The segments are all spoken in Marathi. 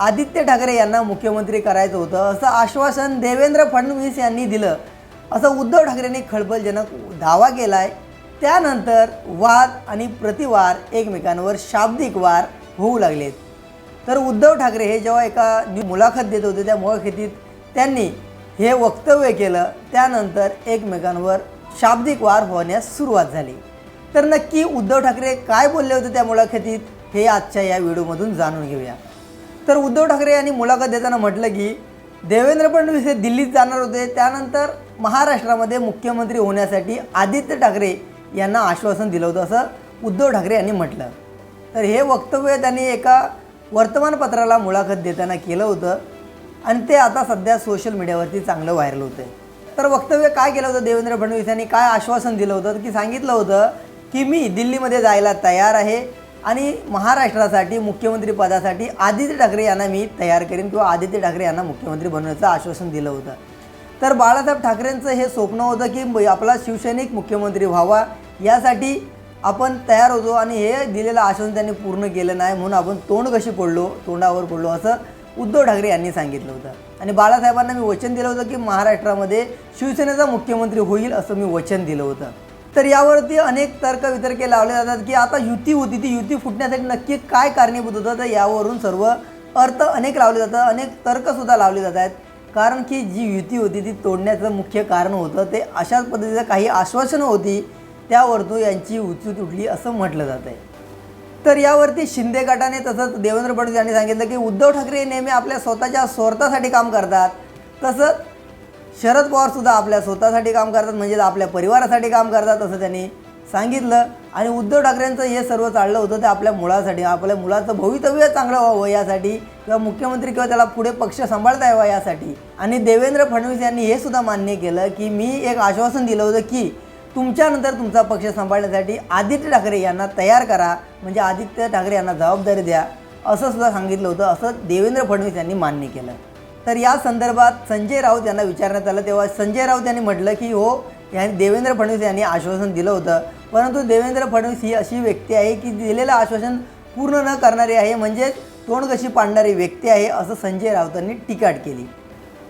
आदित्य ठाकरे यांना मुख्यमंत्री करायचं होतं असं आश्वासन देवेंद्र फडणवीस यांनी दिलं. असं उद्धव ठाकरेंनी खळबळजनक दावा केला आहे त्यानंतर वाद आणि प्रतिवार एकमेकांवर शाब्दिक वार होऊ लागलेत. तर उद्धव ठाकरे हे जेव्हा एका मुलाखत देत होते त्या मुलाखतीत त्यांनी हे वक्तव्य केलं. त्यानंतर एकमेकांवर शाब्दिक वार होण्यास सुरुवात झाली. तर नक्की उद्धव ठाकरे काय बोलले होते त्या मुलाखतीत हे आजच्या या व्हिडिओमधून जाणून घेऊया. तर उद्धव ठाकरे यांनी मुलाखत देताना म्हटलं की देवेंद्र फडणवीस हे दिल्लीत जाणार होते. त्यानंतर महाराष्ट्रामध्ये मुख्यमंत्री होण्यासाठी आदित्य ठाकरे यांना आश्वासन दिलं होतं असं उद्धव ठाकरे यांनी म्हटलं. तर हे वक्तव्य त्यांनी एका वर्तमानपत्राला मुलाखत देताना केलं होतं आणि ते आता सध्या सोशल मीडियावरती चांगलं व्हायरल होतं आहे तर वक्तव्य काय केलं होतं? देवेंद्र फडणवीस यांनी काय आश्वासन दिलं होतं? की सांगितलं होतं की मी दिल्लीमध्ये जायला तयार आहे. आणि महाराष्ट्रासाठी मुख्यमंत्री पदासाठी आदित्य ठाकरे यांना मी तयार करेन किंवा आदित्य ठाकरे यांना मुख्यमंत्री बनवण्याचं आश्वासन दिलं होतं. तर बाळासाहेब ठाकरेंचं हे स्वप्न होतं की आपला शिवसैनिक मुख्यमंत्री व्हावा यासाठी आपण तयार होतो आणि हे दिलेलं आश्वासन त्यांनी पूर्ण केलं नाही म्हणून आपण तोंड कशी पडलो तोंडावर पडलो असं उद्धव ठाकरे यांनी सांगितलं होतं. आणि बाळासाहेबांना मी वचन दिलं होतं की महाराष्ट्रामध्ये शिवसेनेचा मुख्यमंत्री होईल असं मी वचन दिलं होतं. तर यावरती अनेक तर्क वितर्के लावले जातात की आता युती होती ती युती फुटण्यासाठी नक्की काय कारणीभूत होतं? तर यावरून सर्व अर्थ अनेक लावले जातात अनेक तर्कसुद्धा लावले जात आहेत. कारण की जी युती होती ती तोडण्याचं मुख्य कारण होतं. ते अशाच पद्धतीचं काही आश्वासनं होती त्यावरतून यांची उचू तुटली असं म्हटलं जात आहे तर यावरती शिंदे गटाने तसंच देवेंद्र फडणवीस यांनी सांगितलं की उद्धव ठाकरे नेहमी आपल्या स्वतःच्या स्वार्थासाठी काम करतात. तसंच शरद पवारसुद्धा आपल्या स्वतःसाठी काम करतात म्हणजेच आपल्या परिवारासाठी काम करतात असं त्यांनी सांगितलं. आणि उद्धव ठाकरेंचं हे सर्व चाललं होतं ते आपल्या मुलासाठी आपल्या मुलाचं भवितव्य चांगलं व्हावं यासाठी किंवा मुख्यमंत्री किंवा त्याला पुढे पक्ष सांभाळता यावा यासाठी. आणि देवेंद्र फडणवीस यांनी हे सुद्धा मान्य केलं की मी एक आश्वासन दिलं होतं की तुमच्यानंतर तुमचा पक्ष सांभाळण्यासाठी आदित्य ठाकरे यांना तयार करा म्हणजे आदित्य ठाकरे यांना जबाबदारी द्या असं सुद्धा सांगितलं होतं असं देवेंद्र फडणवीस यांनी मान्य केलं. तर या संदर्भात संजय राऊत यांना विचारण्यात आलं. तेव्हा संजय राऊत यांनी म्हटलं की हो यांनी देवेंद्र फडणवीस यांनी आश्वासन दिलं होतं. परंतु देवेंद्र फडणवीस ही अशी व्यक्ती आहे की दिलेलं आश्वासन पूर्ण न करणारी आहे. म्हणजेच तोंड कशी पाडणारी व्यक्ती आहे असं संजय राऊतांनी टीकाट केली.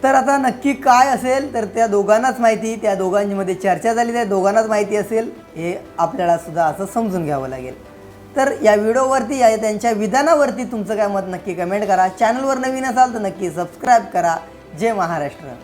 तर आता नक्की काय असेल तर त्या दोघांनाच माहिती. त्या दोघांमध्ये चर्चा झाली. त्या दोघांनाच माहिती असेल हे आपल्याला सुद्धा असं समजून घ्यावं लागेल. तर या व्हिडिओवरती या त्यांच्या विधानावरती तुमचं काय मत नक्की कमेंट करा. चॅनलवर नवीन असाल तर नक्की सबस्क्राईब करा. जय महाराष्ट्र.